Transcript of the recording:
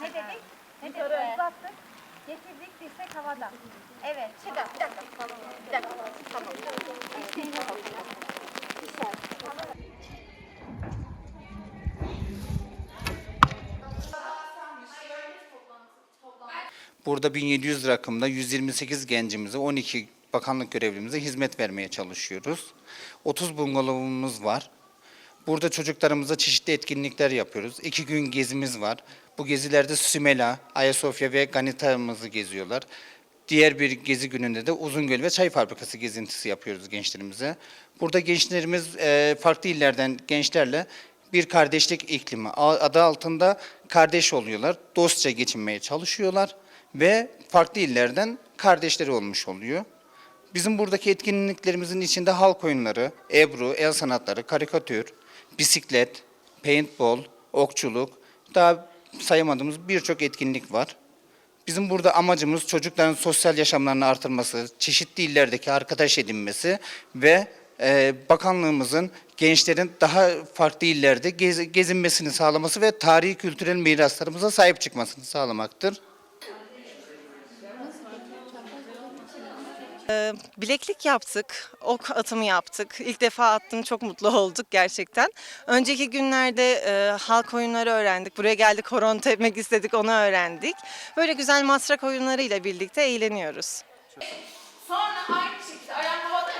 dedik. Yukarı uzattık. Getirdik dirsek havada. Evet. Bir dakika. Bir dakika. Bir dakika. Tamam. İsteğine bakın. Burada 1700 rakımda 128 gencimize 12 bakanlık görevlimize hizmet vermeye çalışıyoruz. 30 bungalovumuz var. Burada çocuklarımıza çeşitli etkinlikler yapıyoruz. İki gün gezimiz var. Bu gezilerde Sümela, Ayasofya ve Ganita'mızı geziyorlar. Diğer bir gezi gününde de Uzungöl ve Çay Fabrikası gezintisi yapıyoruz gençlerimize. Burada gençlerimiz e, farklı illerden gençlerle bir kardeşlik iklimi adı altında kardeş oluyorlar. Dostça geçinmeye çalışıyorlar ve farklı illerden kardeşleri olmuş oluyor. Bizim buradaki etkinliklerimizin içinde halk oyunları, ebru, el sanatları, karikatür, bisiklet, paintball, okçuluk, daha sayamadığımız birçok etkinlik var. Bizim burada amacımız çocukların sosyal yaşamlarını artırması, çeşitli illerdeki arkadaş edinmesi ve e, bakanlığımızın gençlerin daha farklı illerde gez- gezinmesini sağlaması ve tarihi kültürel miraslarımıza sahip çıkmasını sağlamaktır. Bileklik yaptık, ok atımı yaptık. İlk defa attım, çok mutlu olduk gerçekten. Önceki günlerde e, halk oyunları öğrendik. Buraya geldik, horon tepmek istedik, onu öğrendik. Böyle güzel masrak oyunlarıyla birlikte eğleniyoruz. Sonra aynı şekilde ayağını havada